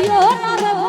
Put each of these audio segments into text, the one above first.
দিও না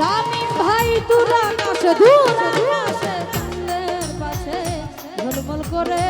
স্বামী ভাই তুরা কাশ দূর আকাশে পাশে ঝলমল করে।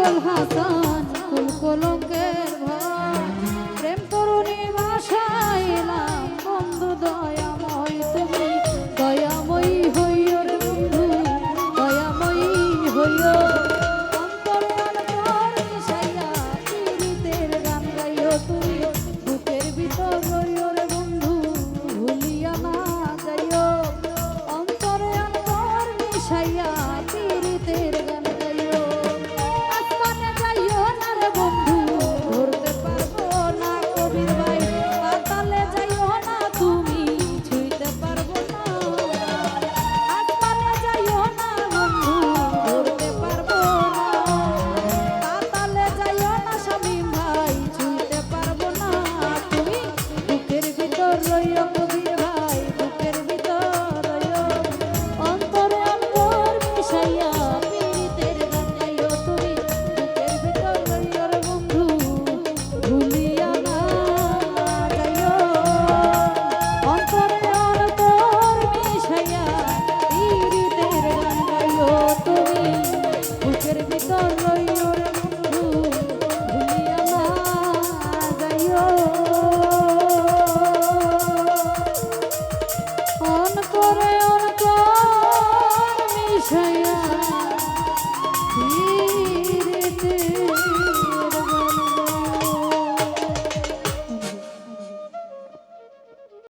পাগল হাসান কোন কলঙ্কে